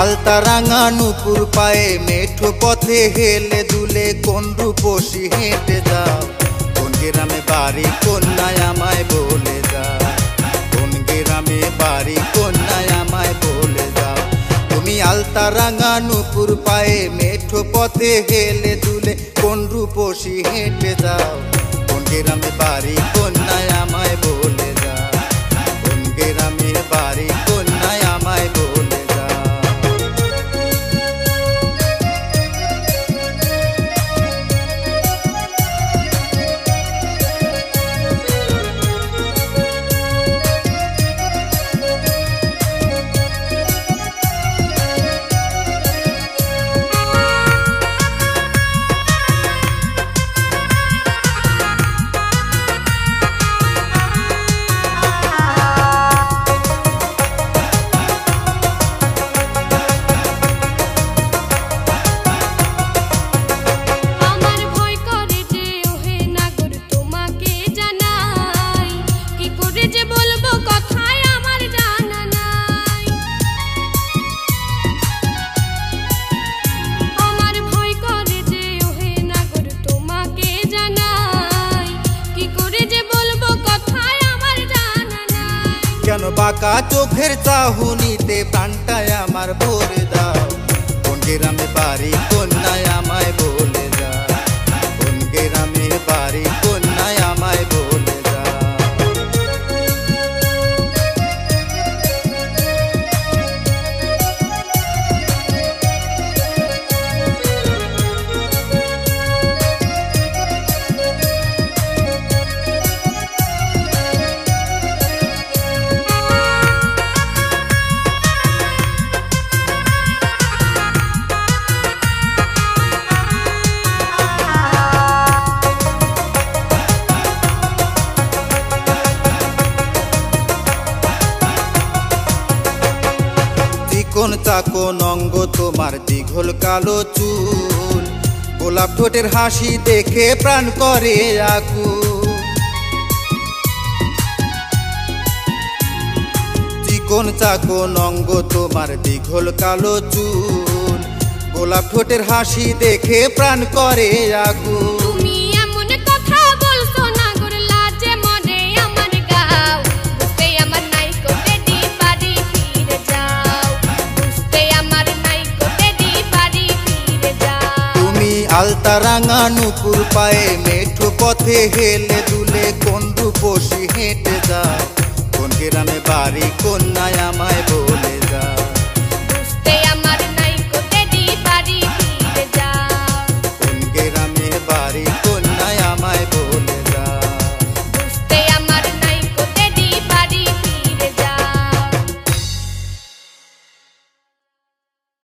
আলতা রাঙা নুপুর পায়ে মেঠো পথে হেলে দুলে কোন রূপসী হেঁটে যাও কোন গ্রামে বাড়ি, কন্যায় আমায় বলে যাও কোন গ্রামে বাড়ি, কন্যায় আমায় বলে যাও তুমি আলতা রাঙা নুপুর পায়ে মেঠো পথে হেলে দুলে কোন রূপসী হেঁটে যাও। কোন গ্রামে বাড়ি কেন বাঁকা চোখের চাহুনিতে প্রাণটায় আমার ভরে দাও। কোন গ্রামে বাড়ি কন্যায় চিকন চাকন অঙ্গ তোমার দীঘল কালো চুল। গোলাপ ঠোঁটের হাসি দেখে প্রাণ করে আকুল। চিকন চাকন অঙ্গ তোমার দীঘল কালো চুল। গোলাপ ঠোঁটের হাসি দেখে প্রাণ করে আগুন আলতা নুপুর পায়ে মেঠো পথে হেলে দুলে কোন রূপসী হেঁটে যায় কোন গ্রামে বাড়ি কন্যায়